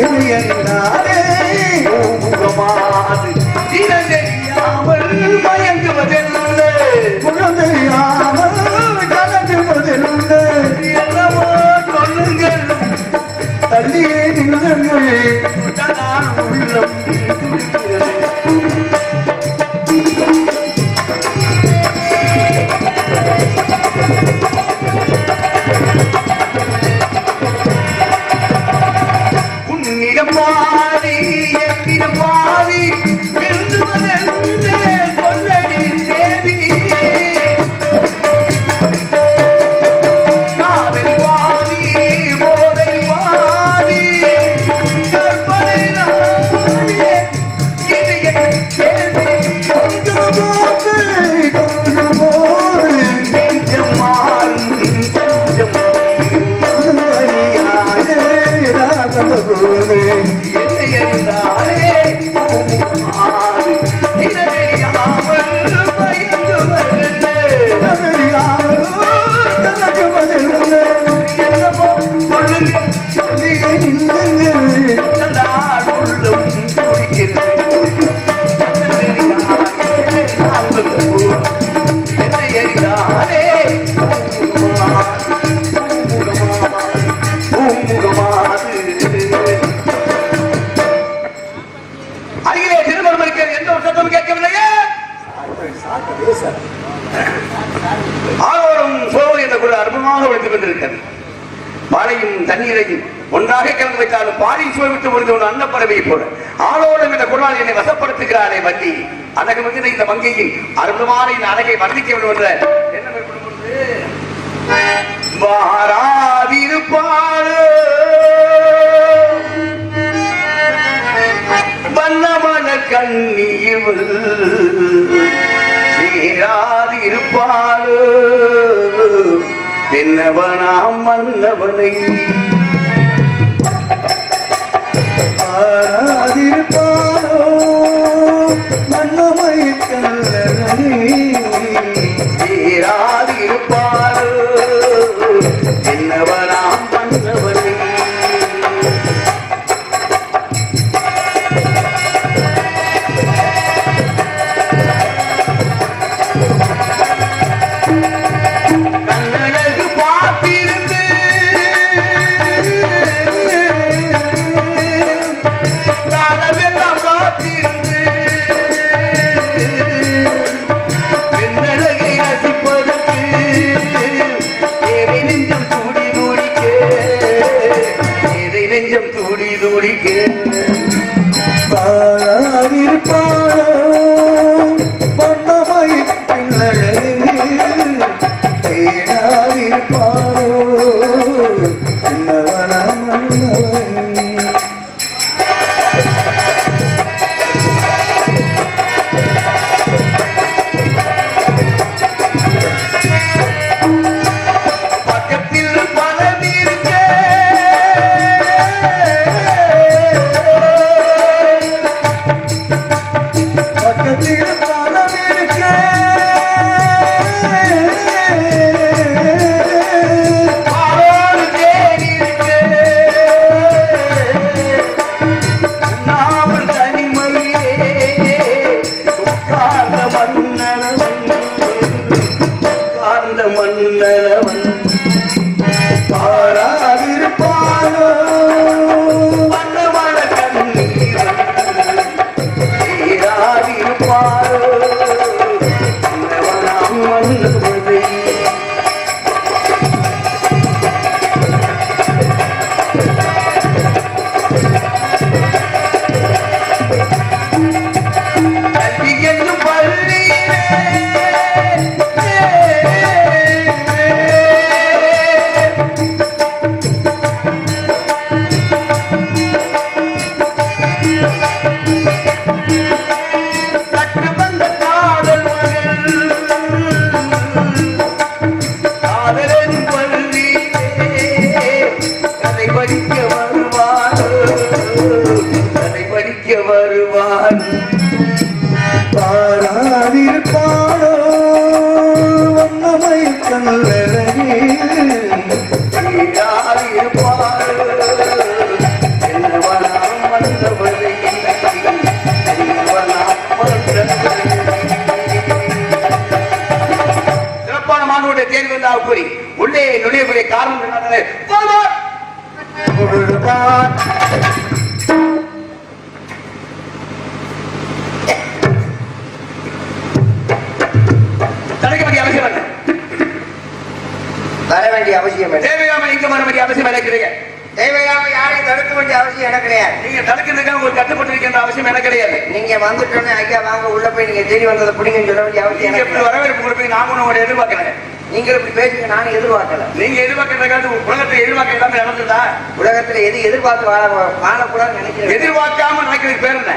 எளியறிந்தாரே ஆரோரம் சோறு என்ற குழு அற்புதமாக ஒழித்துக் கொண்டிருக்கிறது. மழையும் தண்ணீரையும் ஒன்றாக கலந்து வைத்தாலும் பாலில் சுவைவிட்டு முடிந்த ஒரு அன்னப்பறவையை போல ஆளோடம் என்ற குழால் என்னை வசப்படுத்துகிறாரே வங்கி அழகு மிகுந்த இந்த வங்கியின் அற்புதமான இந்த அழகை வர்ணிக்க வேண்டும் என்ற என்ன வாராதிருப்பாரு வண்ணமன கண்ணீர் இராது இருப்பாளோ என்னவனாம் மன்னவனை. ஆராதிருப்பாள் வேண்டிய அவசியம் தேவையாம வர வேண்டிய அவசியம் கிடையாது தேவையாம யாரையும் தடுக்க வேண்டிய அவசியம் எனக்கு கிடையாது. நீங்க தடுக்கிறதுக்காக ஒரு கட்டுப்பட்டு இருக்கின்ற அவசியம் எனக்கு கிடையாது. நீங்க வந்துட்டோன்னே ஐயா வாங்க உள்ள போய் நீங்க தேடி வந்ததை பிடிங்கன்னு சொல்ல வேண்டிய அவசியம் நீங்க எனக்கு எப்படி கிடையாது. வரவேற்பு கொடுப்பீங்க நான் ஒண்ணு உங்களை எதிர்பார்க்கிறேன் நீங்க இப்படி பேசுங்க நானும் எதிர்பார்க்கல. நீங்க எதிர்பார்க்கறதுக்காக உலகத்தை எதிர்பார்க்க எல்லாமே நடந்ததா? உலகத்துல எது எதிர்பார்த்து வாழ வாழக்கூடாதுன்னு நினைக்கிறேன் எதிர்பார்க்காம நடக்கிறது பேர் என்ன?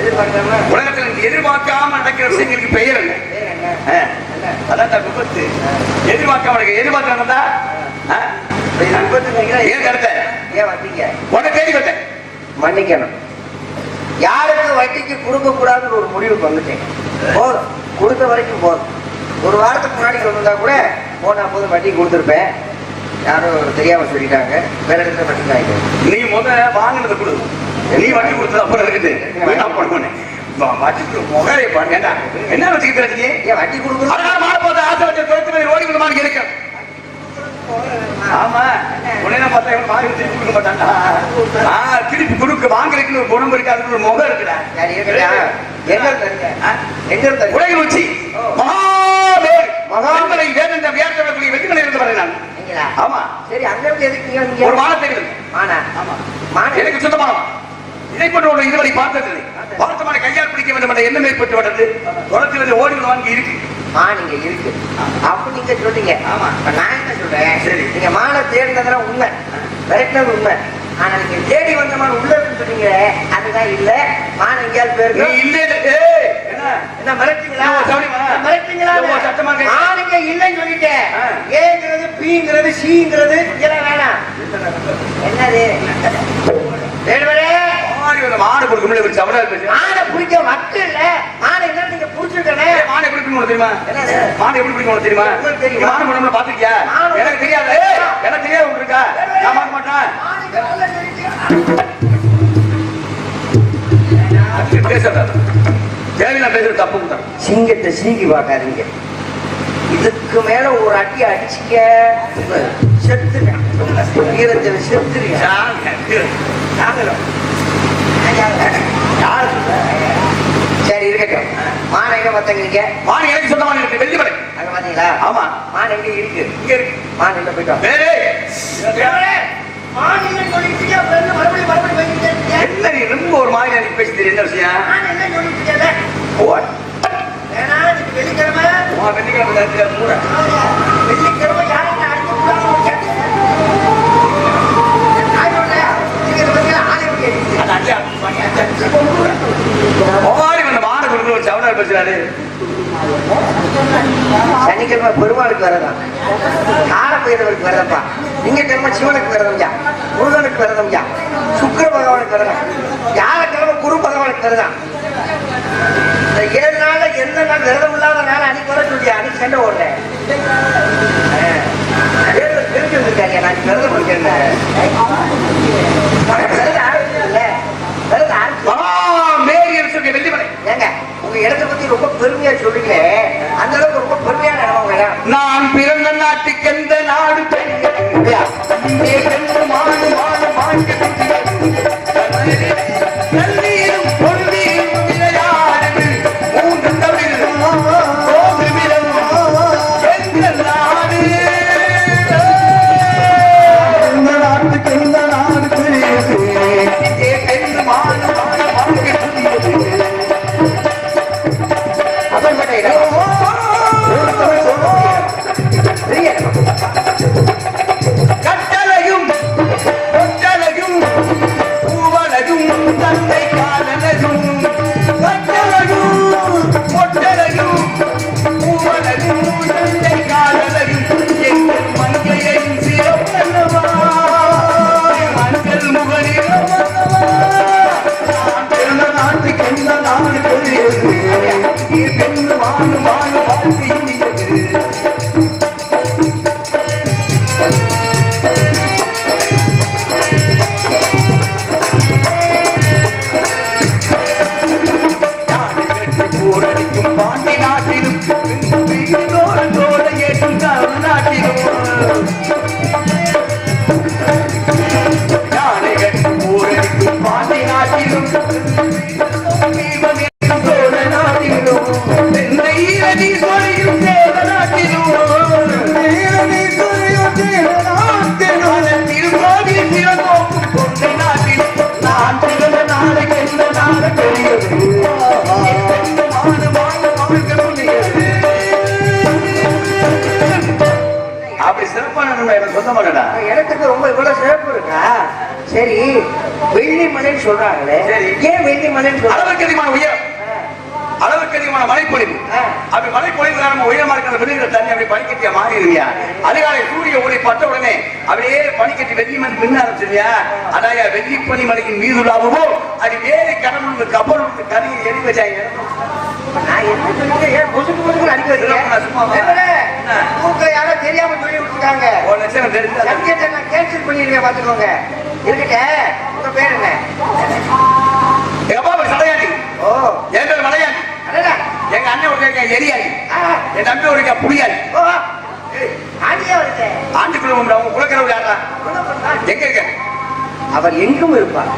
எதிர்பார்க்காம? உலகத்துல நீங்க எதிர்பார்க்காம நடக்கிற விஷயங்களுக்கு பெயர் என்ன? அதான் தான் விபத்து. எதிர்பார்க்காம நடக்க எதிர்பார்க்க நடந்தா? உன்னை தேடி வந்தேன் மன்னிக்கணும். யாருக்கு வட்டிக்கு கொடுக்க கூடாதுன்னு ஒரு முடிவுக்கு வந்துட்டேன். போதும். கொடுத்த வரைக்கும் போதும். ஒரு வாரத்துக்கு முன்னாடி கொண்டு கூட போனா போதும் வட்டி கொடுத்துருப்பேன். யாரும் தெரியாம சொல்லிட்டாங்க. வேற இடத்துல வட்டி வாங்கிக்கிறேன் நீ முத வாங்கினதை கொடு. நீ வட்டி கொடுத்தது அப்புறம் இருக்குது. வட்டிக்கு முகரை பாருங்க என்ன இருக்கீங்க ஏன் வட்டி கொடுக்கணும் அதனால மாற போத ஆசை வச்சு போய் ஓடி விடுமான்னு இருக்கேன் ஆமா. உடனே பார்த்தா இவன் வாங்கி திருப்பி கொடுக்க மாட்டான்டா. திருப்பி கொடுக்க வாங்குறதுக்கு ஒரு குணம் இருக்கு? அதுக்கு ஒரு முகம் இருக்குடா. எங்க? எங்க உலகில் உச்சி. மகாவேல் மகாமலை வேதந்த வியாசக்கூடிய வெற்றிமலை இருந்து வரேன் நான். ஆமா. சரி அங்க இருந்து எதுக்கு? ஒரு இருந்து மானா? ஆமா. மானா? எனக்கு சொந்தமானவா இதை போன்ற ஒரு இதுவரை பார்த்ததில்லை. பார்த்தமான கையால் பிடிக்க வேண்டும் என்ற எண்ணம் ஏற்பட்டு விட்டது குளத்தில் ஓடி வாங்கி இருக்கு. மா நீங்க இருக்கு. அப்ப நீங்க சொல்றீங்க. ஆமா. இப்ப நான் என்ன சொல்றேன்? சரி. நீங்க மானை தேடினதெல்லாம் உண்மை. விரட்டினது உண்மை. ஆனா நீங்க தேடி வந்த மான் உள்ள சொன்னீங்களே அதுதான் இல்ல. மான் எங்கேயாவது போயிருக்கு? இல்லே. என்ன? மிரட்டுங்களா? மிரட்டுங்களா இங்க இல்லைன்னு சொல்லிட்டேன். ஆ. ஏங்கிறது பீங்கிறது சீங்கிறது இதெல்லாம் வேணாம். என்னது? வேணுமனே இவர் மானை பிடிக்க இல்ல என்ன நீங்க எப்படி பிடிக்கணும் தெரியுமா? எப்படி பிடிக்கணும் தெரியுமா? தெரியுமா? எனக்கு தெரியாது. எனக்கு தெரியாது உங்களுக்கு இருக்கா? நான் பார்க்க மாட்டேன். அப்படி பேசாத. தேவையில்லாம் பேசுறது தப்பு தான் சிங்கத்தை சீங்கி பார்க்காதீங்க. இதுக்கு மேல ஒரு அடி அடிச்சுக்க. செத்துங்க வீரத்தில் செத்துருங்க சரி இருக்கட்டும். மான் எங்க பார்த்தீங்க மாடு எனக்கு சொந்தமான இருக்கு வெள்ளி மலை அங்க பாத்தீங்களா? ஆமா. மான் எங்க இருக்கு? இங்க இருக்கு. மான் எங்க போயிட்டோம்? மான் என்ன சொல்லிட்டு மறுபடியும் மறுபடியும் என்ன ரொம்ப ஒரு மாதிரி எனக்கு பேசி தெரியும் என்ன விஷயம்? மான் என்ன சொல்லிட்டு ஓ. வெள்ளிக்கிழமை. வெள்ளிக்கிழமை பேசுறாரு. சனிக்கிழமை பெருமாளுக்கு வரதான் கால வரதப்பா. திங்கக்கிழமை சிவனுக்கு விரதம்யா முருகனுக்கு சுக்கிர பகவானுக்கு விரதம். வியாழக்கிழமை குரு பகவானுக்கு இந்த ஏழு நாள்ல எந்த நாள் விரதம் இல்லாத நாள் அன்னைக்கு வர சொல்லியா அன்னைக்கு சண்டை ஓடுறேன் தெரிஞ்சு வந்திருக்காங்க நான் விரதம் இருக்கேன் விரதம் ஆரம்பிச்சிருக்கல விரதம் ஆரம்பிச்சு மகா மேரி இருக்கிற வெள்ளி மலை ஏங்க உங்க இடத்தை பத்தி ரொம்ப பெருமையா சொல்றீங்க அந்த அளவுக்கு ரொம்ப பெருமையான இடம் நான் பிறந்த நாட்டுக்கு எந்த நாடு பெண்கள் சிறப்பான எனக்கு சொந்த மகடா இடத்துக்கு ரொம்ப இவ்வளவு சிறப்பு இருக்கா? சரி வெள்ளி மலைன்னு சொல்றாங்களே ஏன் வெள்ளி மலைன்னு சொல்றாங்க அளவுக்கு அதிகமான உயரம் அளவுக்கு அதிகமான அப்படி மழைப்பொழிவு நம்ம உயரமா இருக்கிற விழுகிற தண்ணி அப்படி பனிக்கட்டியா மாறிடுவியா? அதிகாலை சூரிய ஒளி பட்ட உடனே அப்படியே பனிக்கட்டி வெள்ளி மண் மின்ன ஆரம்பிச்சிருவியா? அதாய வெள்ளி பனி மலையின் மீது உலாவோ அது வேறு கடவுளுக்கு கபல் கரையை எரிவச்சாங்க நான் என்ன சொல்லுங்க ஏன் முசுக்கு முசுக்கு அடிக்க வச்சுருக்கேன்? நான் சும்மா வரேன். வைக்கிறேன் உங்களுக்கு யாரோ தெரியாம சொல்லி விட்டுருக்காங்க ஒரு லட்சம் தெரிஞ்சா நான் கேன்சல் பண்ணிடுவேன் பாத்துக்கோங்க இருக்கட்ட உங்க பேர் என்ன? எங்க அப்பா சடையாண்டி ஓ. என் பேர் மலையாண்டி. அடடா. எங்க அண்ணன் ஒரு எரியாண்டி. என் தம்பி ஒரு புளியாண்டி ஓ. ஆண்டியா வருது ஆண்டுக்குள்ள அவங்க குலக்கிறவங்க யாரா எங்க இருக்க? அவர் எங்கும் இருப்பார்.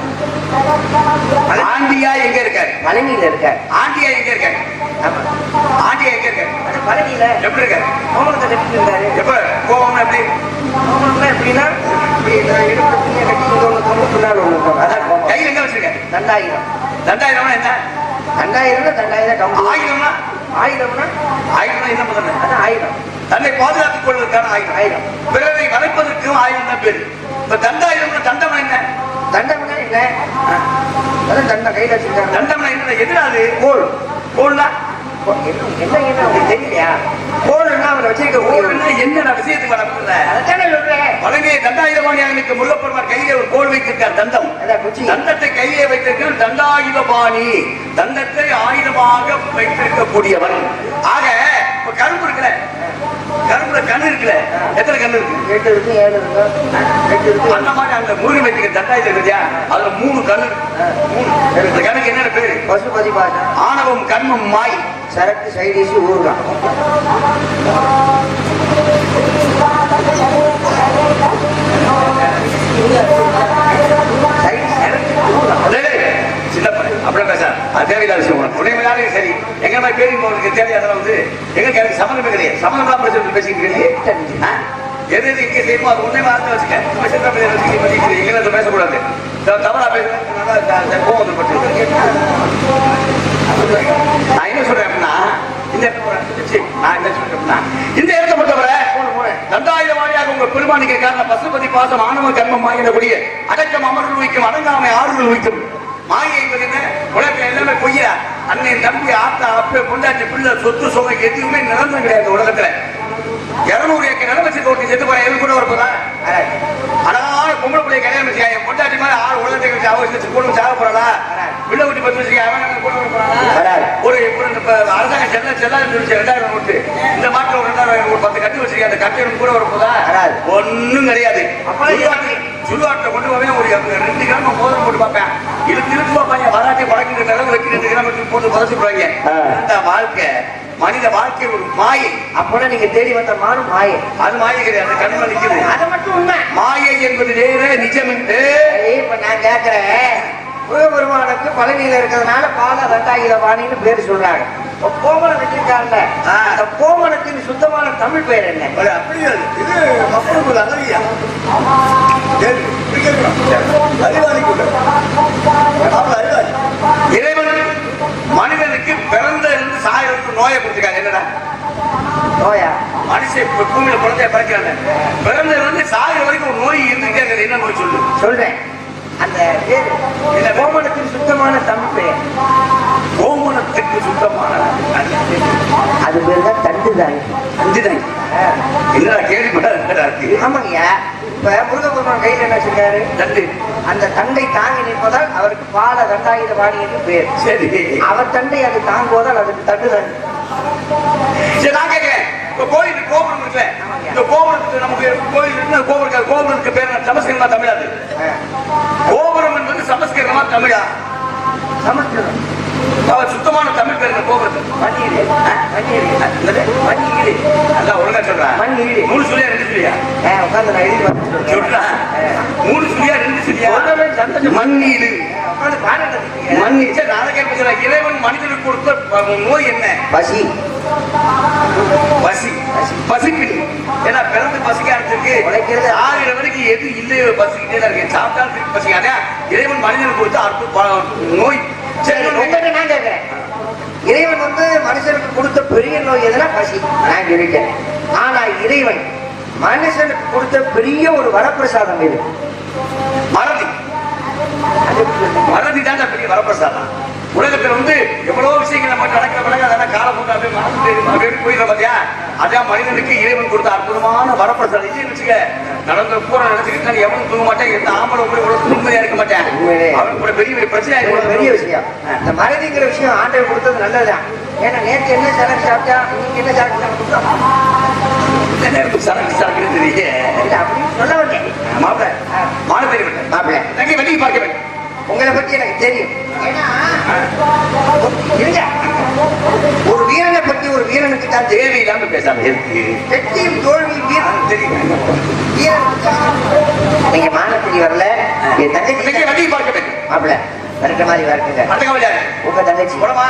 ஆண்டியா எங்க இருக்காரு? பழனியில இருக்கார். ஆண்டியா எங்க இருக்காரு? ஆண்டியா எங்க இருக்காரு? அது பழனியில. எப்படி இருக்காரு? கோமணத்தை கட்டிட்டு இருந்தாரு. எப்ப? கோவம் எப்படி? கோமணம்னா எப்படின்னா ஒண்ணு தொங்க பின்னால் ஒண்ணு இருக்கும் அதான் கையில் எங்க வச்சிருக்காரு? ரெண்டாயிரம் ரெண்டாயிரம்னா என்ன? ரெண்டாயிரம்னா ரெண்டாயிரம் கம்பு. ஆயிரம்னா? ஆயிரம்னா? ஆயிரம்னா என்ன முதல்ல? அது ஆயிரம். தன்னை பாதுகாத்துக் கொள்வதற்கான ஆயிரம். ஆயிரம். பிறரை வளைப்பதற்கும் ஆயிரம் தான் பேரு. இப்ப தண்டாயிரம்னா தண்டம் என்ன? தண்டம்னா என்ன? அதான் தண்டம் கையில வச்சிருக்காங்க. தண்டம்னா என்ன எதிராது கோல். கோல்னா என்ன என்ன தெரியலையா? கோல்னா அவரை வச்சிருக்க? கோல் கோல்னா என்ன? விஷயத்துக்கு வளர்க்கல அதானே சொல்றேன் வழங்கிய தண்டாயுதபாணியாக முருகப்பெருமார் கையிலே ஒரு கோல் வைத்திருக்கார் தண்டம். தண்டத்தை கையிலே வைத்திருக்கிற தண்டாயுதபாணி தண்டத்தை ஆயுதமாக வைத்திருக்கக்கூடியவன். ஆக இப்ப கரும்பு இருக்குல்ல கருப்புல கண்ணு இருக்குல்ல? எத்தனை கண்ணு இருக்கு? எட்டு இருக்கு ஏழு இருக்கு எட்டு இருக்கு அந்த மாதிரி அந்த முருகன் வைத்திருக்கிற தண்டாயுதம் இருக்கியா அதுல மூணு கண்ணு மூணு. இந்த கண்ணுக்கு என்னென்ன பேரு? பசுபதி பாஜா ஆணவம் கர்மம் மாய். சரக்கு சைடிஷ் ஊறுகாய் சரக்கு ஊறுகாய் டேய், டேய், சின்ன பையன் அப்படியே பேச அது தேவையில்லாத. உன்னை மேலாலே சரி? எங்க மாதிரி பேரி உங்களுக்கு வந்து எங்க எனக்கு சம்மந்தமே கிடையாது. சம்மந்தம் பேசி பேசிக்கிட்டு. ஆ? எது எது இங்க செய்யுமோ அது உன்னை வார்த்தை வச்சுக்க. இதை பேசக்கூடாது. தவறா பேசுறேன் கோவம் வந்துப்பட்டு நான் என்ன சொல்றேன் அப்படின்னா இந்த நான் என்ன சொல்றேன் அப்படின்னா இந்த இடத்தை பொறுத்தவரை ரெண்டாயிரம் வாரியாக உங்க பெருமானிக்கு காரணம் பசுபதி பாசம் ஆணவ கர்மம் ஆகிடக்கூடிய அடக்கம் அமர்வு வைக்கும் அடங்காமை ஆறுதல் வைக்கும். மாயை என்பது என்ன உலகத்துல எல்லாமே பொய்யா. அண்ணன் தம்பி ஆத்தா அப்ப கொண்டாட்டி பிள்ளை சொத்து சுகம் எதுவுமே நிரந்தரம் கிடையாது உலகத்துல. இருநூறு ஏக்கர் நிலம் வச்சு ஒருத்தி செத்து போறேன் எது கூட வரப்போதா அழகான பொம்பளை பிள்ளைய கல்யாணம் வச்சுக்க என் பொண்டாட்டி மாதிரி ஆள் உலகத்தை வச்சு அவ வச்சு கூட சாக போறாளா? பிள்ளை குட்டி பத்து வச்சுக்க அவன் என்ன கூட வர போறானா வராது. ஒரு அரசாங்கம் செல்ல சொல்லிச்சு ரெண்டாயிரம் நோட்டு இந்த மாட்டில் ஒரு ரெண்டாயிரம் ஒரு பத்து கட்டி வச்சிருக்கேன். அந்த கட்டி கூட வர போதா வராது. ஒண்ணும் கிடையாது. சுடுகாட்டுல கொண்டு போவேன் ஒரு ரெண்டு கிராம மோதிரம் போட்டு பார்ப்பேன். இது திருப்பி பார்ப்பாங்க வராட்டி வடக்கு நிலம் வச்சு ரெண்டு கிராம போட்டு புதைச்சுடுவாங்க ஆ. இந்த வாழ்க்கை. மனித வாழ்க்கை ஒரு மாயை. அப்போதான் நீங்க தேடி வந்த மானும் மாயை. அது மாயை கிடையாது நிக்குது. அது மட்டும் உண்மை. மாயை என்பது வேறு நிஜம் என்று. இப்ப நான் கேக்குறேன். முருகபெருமானுக்கு பழனியில இருக்கிறதுனால பால ரெண்டாயிரம் வாணின்னு பேர் சொல்றாங்க. கோமணம் வச்சிருக்காங்கல்ல. அந்த கோமணத்தின் சுத்தமான தமிழ் பேர் என்ன? அப்படியா? இது மக்களுக்கு அகதியா? இறைவன் மனிதனுக்கு நோயை கொடுத்துருக்காங்க. என்னடா? நோயா? மனுஷன் பூமியில குழந்தைய பிறக்கிறாங்க பிறந்த இருந்து சாகிற வரைக்கும் ஒரு நோய் இருந்துட்டே என்ன நோய் சொல்லு சொல்றேன். அந்த பேர்? கோமணத்தின் சுத்தமான தமிழ் பெயர். சுத்தமான அது பேர் தான் தண்டு தாங்கி அஞ்சுதான் என்னடா கேள்விப்படாத இருக்கு. ஆமாங்கய்யா இப்ப முருகபெருமான் கையில என்ன வச்சிருக்காரு? தண்டு அந்த தண்டை தாங்கி நிற்பதால் அவருக்கு பால ரெண்டாயிரம் வாணி என்று பேர் சரி. அவர் தண்டை அது தாங்குவதால் அதுக்கு தண்டு தாங்கி சரி நான் கேட்கிறேன். இப்ப கோயில் கோபுரம் இருக்குல்ல. இந்த கோபுரத்துக்கு நமக்கு கோயில் இருக்கு. கோபுரம் கோபுரத்துக்கு பேர்? சமஸ்கிருதமா தமிழா அது? கோபுரம் என்பது சமஸ்கிருதமா தமிழா? சமஸ்கிருதம். அவர் சுத்தமான தமிழ் பேர் இந்த கோபுரத்துக்கு மண்ணீடு மண்ணீடு என்னது? மண்ணீடு அதான் ஒழுங்கா சொல்றேன் மண் ஈடு. மூணு சொல்லியா ரெண்டு சொல்லியா உட்காந்து நான் எழுதி சொல்றேன். மூணு சொல்லியா ரெண்டு சந்தோஷம். மண்ணீடு சரி நான் சொல்றேன். இறைவன் மனிதனுக்கு கொடுத்த நோய் என்ன? பசி. பசி. பசிப்பில் ஏன்னா பிறந்து பசிக்க ஆரம்பிச்சிருக்கு. உழைக்கிறது. ஆகிற வரைக்கும் எது இல்லையோ பசிக்கிட்டே தான் இருக்கு. சாப்பிட்டாலும் பசிக்காத. இறைவன் மனிதனுக்கு கொடுத்த அற்புத நோய். இறைவன் வந்து மனுஷனுக்கு கொடுத்த பெரிய நோய் எதுனா பசி. நான் இருக்கேன் ஆனா இறைவன் மனுஷனுக்கு கொடுத்த பெரிய ஒரு வரப்பிரசாதம் இது மறதி. மறதி தான் பெரிய வரப்பிரசாதம். உலகத்துல வந்து எவ்வளவு விஷயங்கள் நம்ம நடக்கிற பிறகு அதெல்லாம் காலம் போட்டு அப்படியே மறந்து போயிடும் பாத்தியா? அதான் மனிதனுக்கு இறைவன் கொடுத்த அற்புதமான வரப்பிரசாதம். இது வச்சுக்க நடந்த பூரா நினைச்சுக்கிட்டு எவனும் தூங்க மாட்டேன் எந்த ஆம்பளை கூட அவருக்கு பெரிய பிரச்சனை பெரிய விஷயம். இந்த மறதிங்கிற விஷயம் ஆண்டை கொடுத்தது நல்லதுதான். ஏன்னா நேற்று என்ன சரக்கு சாப்பிட்டா என்ன சரக்கு சாப்பிட்டோம் நேரத்துக்கு சரக்கு சாப்பிட்டு தெரிய அப்படின்னு சொல்ல வேண்டேன் மாப்பிள்ள மாப்பிள்ளை மாப்பிள்ளை உங்களை பற்றி எனக்கு தெரியும். இருங்க. ஒரு வீரனை பத்தி ஒரு வீரனுக்கு தான் தேவையில்லாம பேசாம இருக்கு. வெற்றியும் தோல்வி வீரன். தெரியும். வீரன் நீங்க மானப்படி வரல. தங்கச்சி. வண்டி பார்க்கணும் மாப்பிள்ள வரக்க மாதிரி வரக்குங்க உங்க தங்கச்சி. போதுமா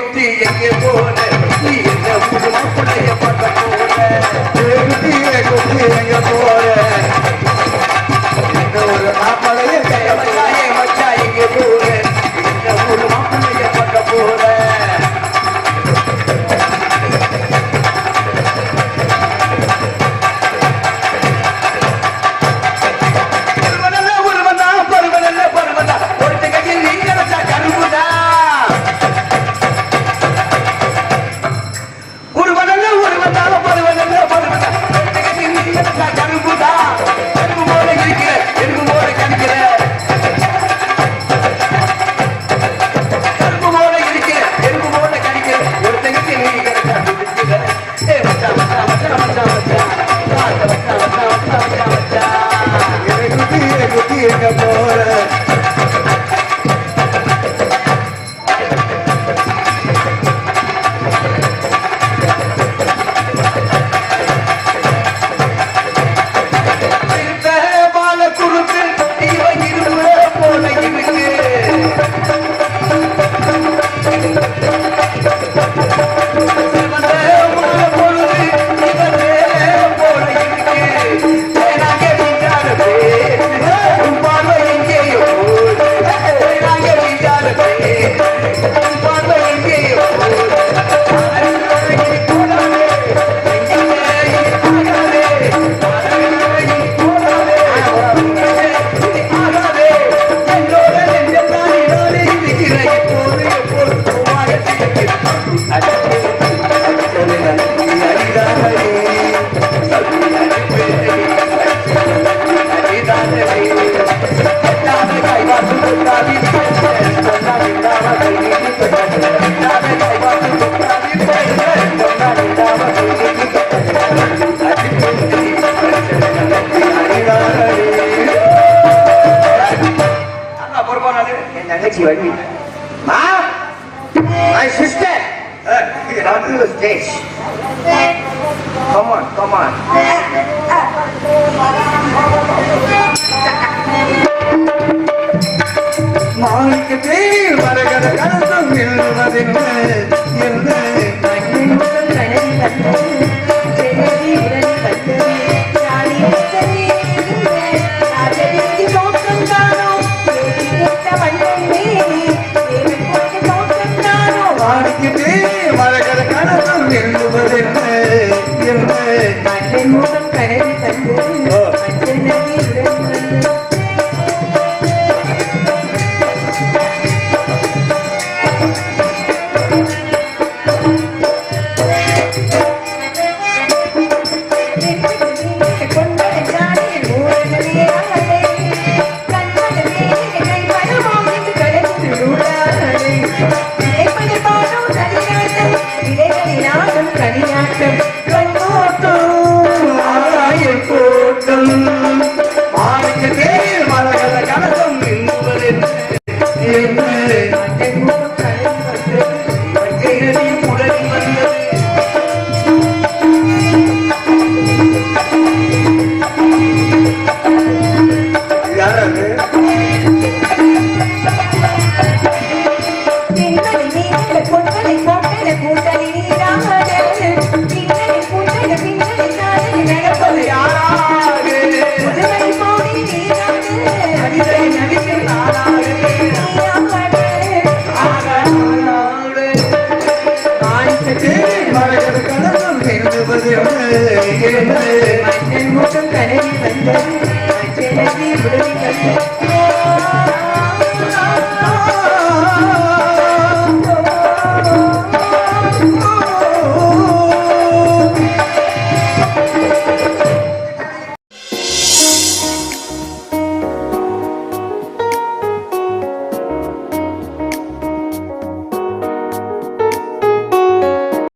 contigo, mi amor. not to the stage. Come on, come on. மாலைக்கு தே வரகர கலசம் எழுவதென்ன என்ன விடுதி தந்தை சென்னை விடுதி தந்தை